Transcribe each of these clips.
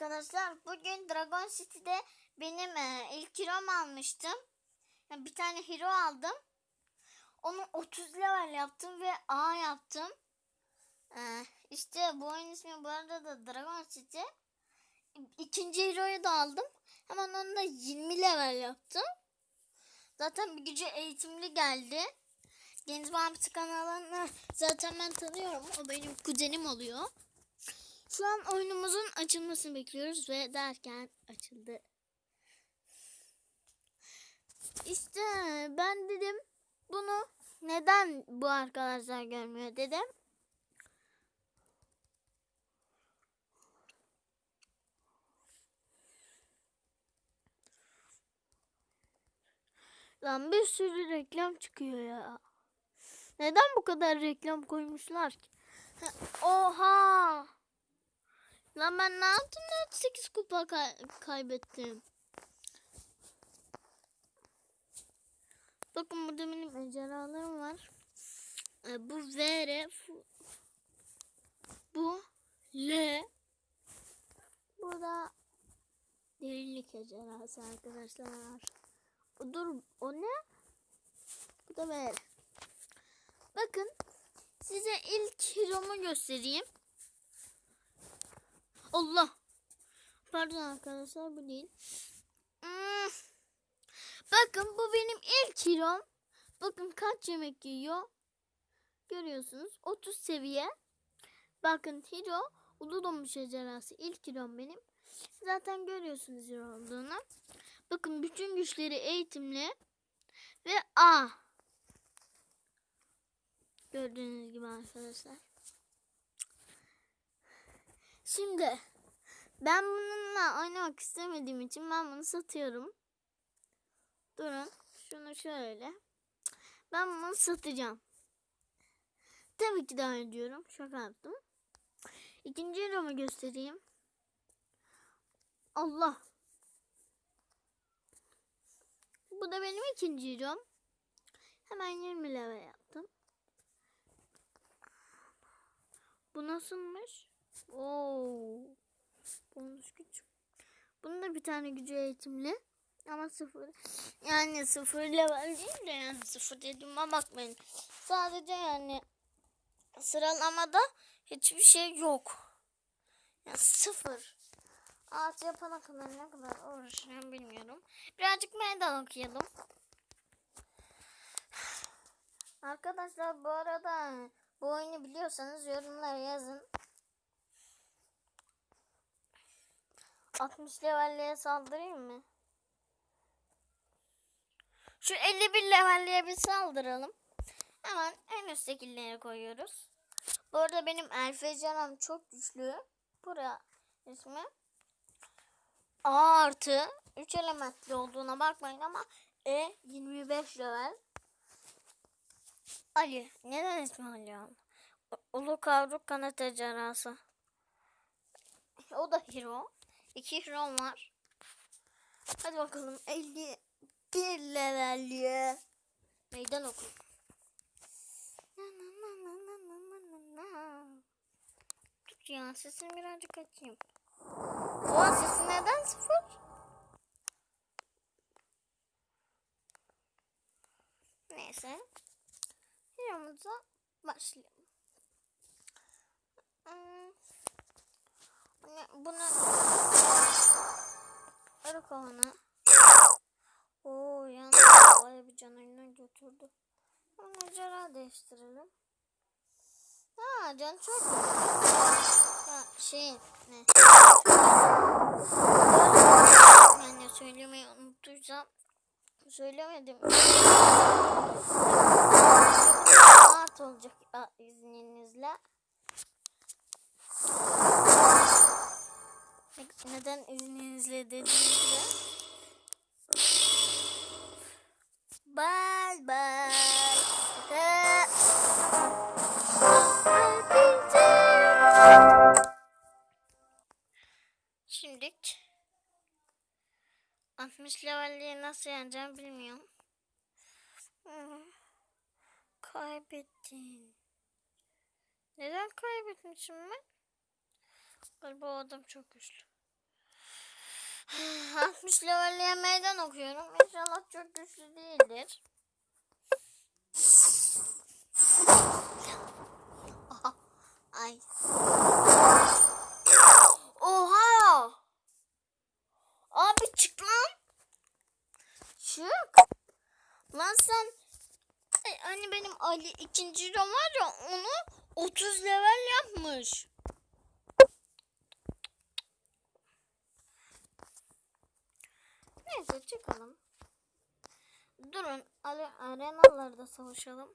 Arkadaşlar bugün Dragon City'de benim e, ilk hero'm almıştım. Yani bir tane hero aldım. Onu 30 level yaptım ve A yaptım. E, işte bu oyun ismi bu arada da Dragon City. İkinci hero'yu da aldım. Hemen onu da 20 level yaptım. Zaten bir gücü eğitimli geldi. Deniz Mahmut kanalını zaten ben tanıyorum. O benim kuzenim oluyor. Şu an oyunumuzun açılmasını bekliyoruz ve derken açıldı. İşte ben dedim bunu neden bu arkadaşlar görmüyor dedim. Lan bir sürü reklam çıkıyor ya. Neden bu kadar reklam koymuşlar ki? Ha, Oha! Lan ben ne yaptım da 8 kupa kay- kaybettim. Bakın burada benim ejderhalarım var. Ee, bu VR, bu- L, bu da derinlik ejderhası arkadaşlar. Dur o ne? Bu da VR. Bakın size ilk hero'mu göstereyim. Allah. Pardon arkadaşlar bu değil. Hmm. Bakın bu benim ilk hero'm. Bakın kaç yemek yiyor. Görüyorsunuz 30 seviye. Bakın hero Ulu Donmuş Ejderhası ilk hero'm benim. Zaten görüyorsunuz hero olduğunu. Bakın bütün güçleri eğitimli ve A. Gördüğünüz gibi arkadaşlar. Şimdi ben bununla oynamak istemediğim için ben bunu satıyorum. Durun. Şunu şöyle. Ben bunu satacağım. Tabii ki daha ediyorum. Şaka yaptım. İkinci hero'mu göstereyim. Allah. Bu da benim ikinci hero'm. Hemen 20 level yaptım. Bu nasılmış? Oo. Bonus güç. Bunun da bir tane gücü eğitimli. Ama sıfır. Yani sıfır level değil de yani sıfır dediğime bakmayın. Sadece yani sıralamada hiçbir şey yok. Yani sıfır. Ağaç yapana kadar ne kadar uğraşacağım bilmiyorum. Birazcık meydan okuyalım. Arkadaşlar bu arada bu oyunu biliyorsanız yorumlara yazın. 60 levelliğe saldırayım mı? Şu 51 levelliğe bir saldıralım. Hemen en üsttekilere koyuyoruz. Bu arada benim Elfe canım çok güçlü. Buraya ismi. A artı 3 elementli olduğuna bakmayın ama E 25 level. Ali. Neden ismi Ali oldu? Ulu kavruk kanat ejderhası. O da hero. İki hero var. Hadi bakalım 51 levelliye. Meydan oku. Dur ya sesini birazcık açayım. Ulan sesi neden sıfır? Neyse. Hero'muza başlayalım. Hmm. Bu Arı kovanı. Oo yanlış. Baya bir canını götürdü. Onu cerrah değiştirelim. Ha can çok. Ha şey ne? Yani söylemeyi unuttuysam söylemedim. Mart olacak izninizle. Neden izninizle dediğinizde? Bye bye. Şimdi 60 levelliğe nasıl yeneceğim bilmiyorum. Hmm. Kaybettin. Neden kaybetmişim ben? Galiba o adam çok güçlü. 60 levelliye meydan okuyorum. İnşallah çok güçlü değildir. Ay. Oha! Abi çık lan. Çık. Lan sen Ay, hani benim Ali ikinci var ya onu 30 level yapmış. Neyse çıkalım. Durun are- arenalarda savaşalım.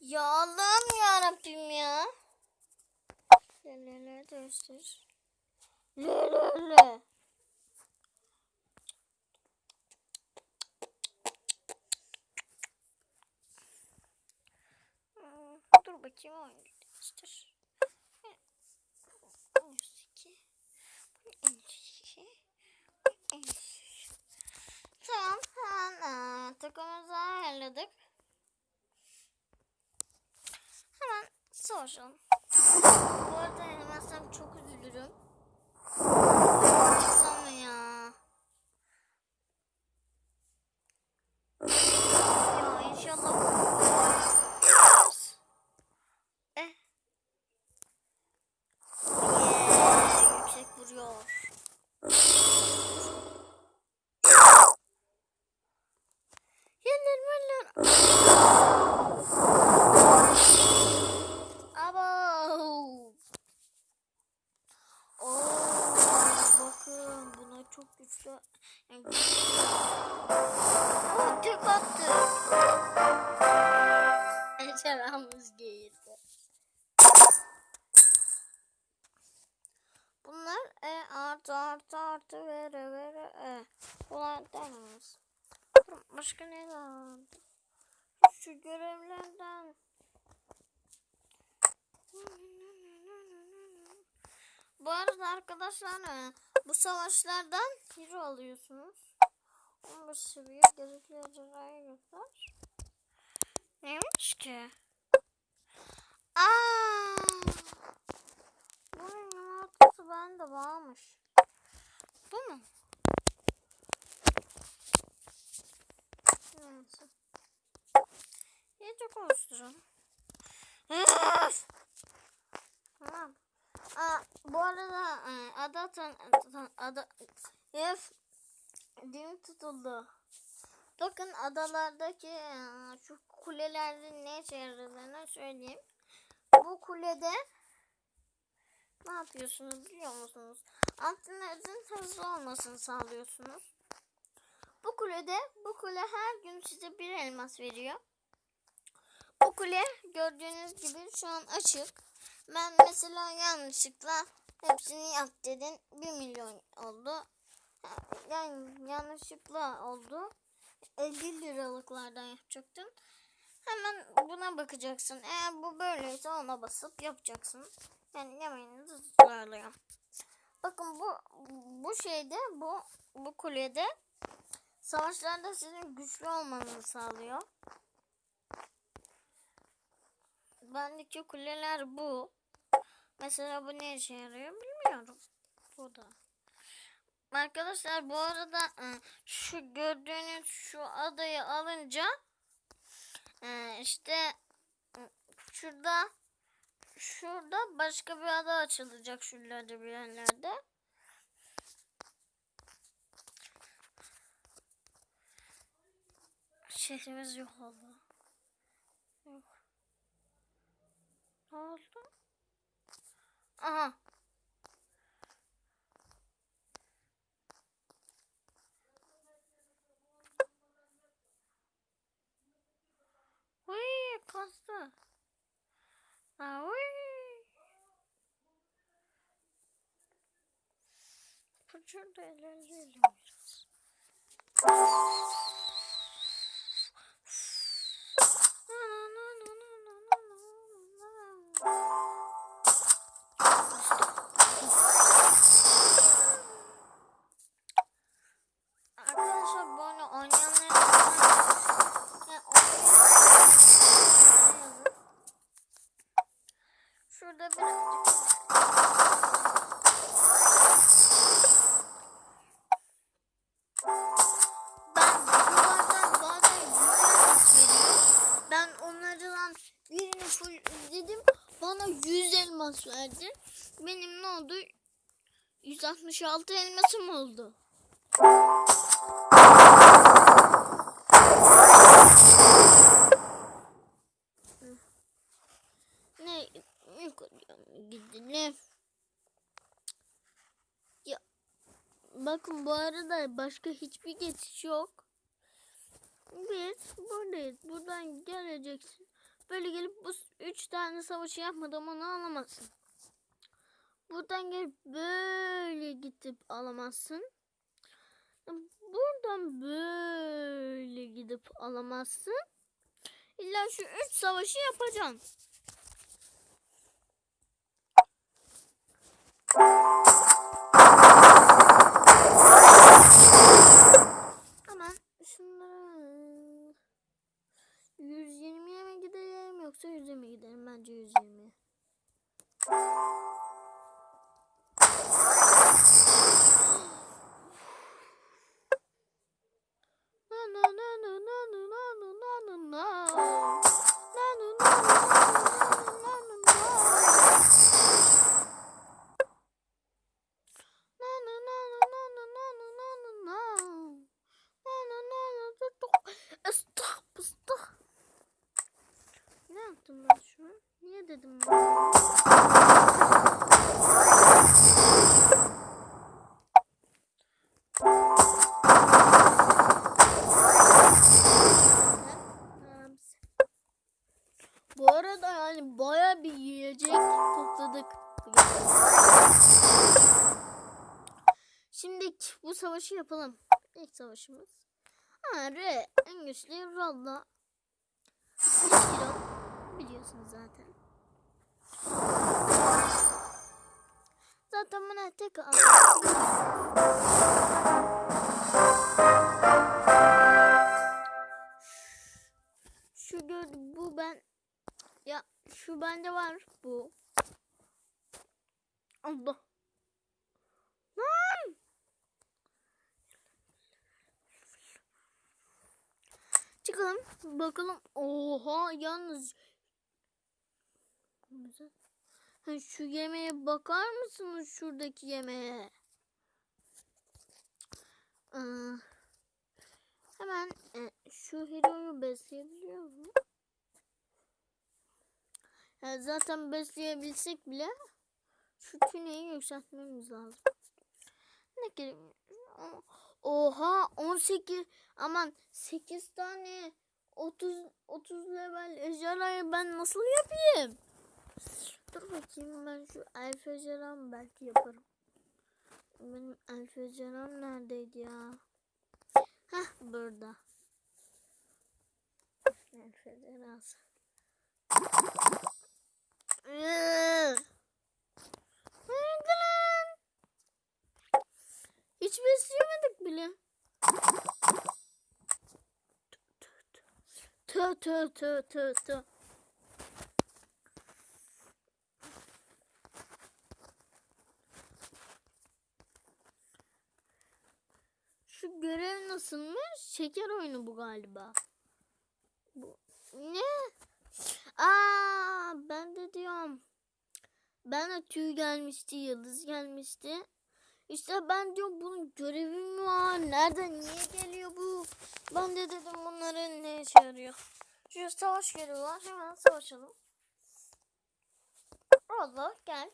Ya Allah'ım yarabbim ya. Lelele göster. Lelele. Dur bakayım oyunu değiştir. 102 Tamam hemen takımımızı ayarladık. Hemen savaşalım. Bu arada yenemezsem çok üzülürüm. Başka ne var? Şu görevlerden. Bu arada arkadaşlar e, bu savaşlardan hero alıyorsunuz. 15 seviye gerekli göster. Neymiş ki? Aa! Bunun yumurtası bende varmış. Bu mu? Neyse. İyice konuşturalım. Öf! Tamam. Aa, bu arada e, ada tan ada Ef dilim tutuldu. Bakın adalardaki e, şu kulelerin ne işe yaradığını söyleyeyim. Bu kulede ne yapıyorsunuz biliyor musunuz? Antrenörün hızlı olmasını sağlıyorsunuz. Bu kulede bu kule her gün size bir elmas veriyor. Bu kule gördüğünüz gibi şu an açık. Ben mesela yanlışlıkla hepsini yap dedin. 1 milyon oldu. Yani yanlışlıkla oldu. 50 liralıklardan yapacaktın. Hemen buna bakacaksın. Eğer bu böyleyse ona basıp yapacaksın. Yani yemeğinizi ısmarlıyor. Bakın bu bu şeyde bu bu kulede savaşlarda sizin güçlü olmanızı sağlıyor. Bendeki kuleler bu. Mesela bu ne işe yarıyor bilmiyorum. Bu da. Arkadaşlar bu arada e, şu gördüğünüz şu adayı alınca e, işte e, şurada şurada başka bir ada açılacak şuralarda bir yerlerde. Şehrimiz yok oldu. Yok. Ne oldu? Aha. Uy, kastı. Ha, uy. Şurada ilerleyelim biraz. Arkadaşlar elmas verdi. Benim ne oldu? 166 elmasım oldu. Ne yukarıya gidelim? Ya bakın bu arada başka hiçbir geçiş yok. Biz buradayız. Buradan geleceksin. Böyle gelip bu üç tane savaşı yapmadan onu alamazsın. Buradan gelip böyle gidip alamazsın. Buradan böyle gidip alamazsın. İlla şu üç savaşı yapacaksın. Şimdi bu savaşı yapalım. İlk savaşımız. R en güçlü kilo biliyorsunuz zaten. Zaten buna tek. Şu gör bu ben ya şu bende var bu. Allah. Lan! Çıkalım bakalım. Oha yalnız. Şu yemeğe bakar mısınız şuradaki yemeğe? Aa, hemen e, şu hero'yu besleyebiliyor mu? Ya zaten besleyebilsek bile şu tüneyi yükseltmemiz lazım. Ne gerek? Oha 18 aman 8 tane 30 30 level ejderhayı ben nasıl yapayım? Dur bakayım ben şu elf ejderhamı belki yaparım. Benim elf ejderham neredeydi ya? Hah burada. Elf ejderhası. Tö tö tö tö. Şu görev nasılmış? Şeker oyunu bu galiba. Bu ne? Aa ben de diyorum. Ben de tüy gelmişti, yıldız gelmişti. İşte ben diyorum bunun görevi mi var? Nereden niye geliyor bu? Ben de dedim bunların ne işe yarıyor. Şu savaş var. Hemen savaşalım. Rolla gel.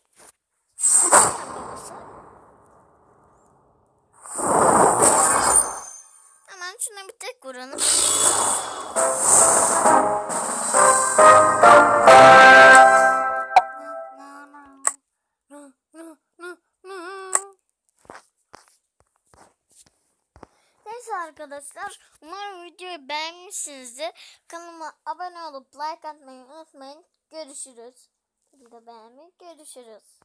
Hemen şuna bir tek vuralım. Görüşürüz. Bir de beğenmeyi görüşürüz.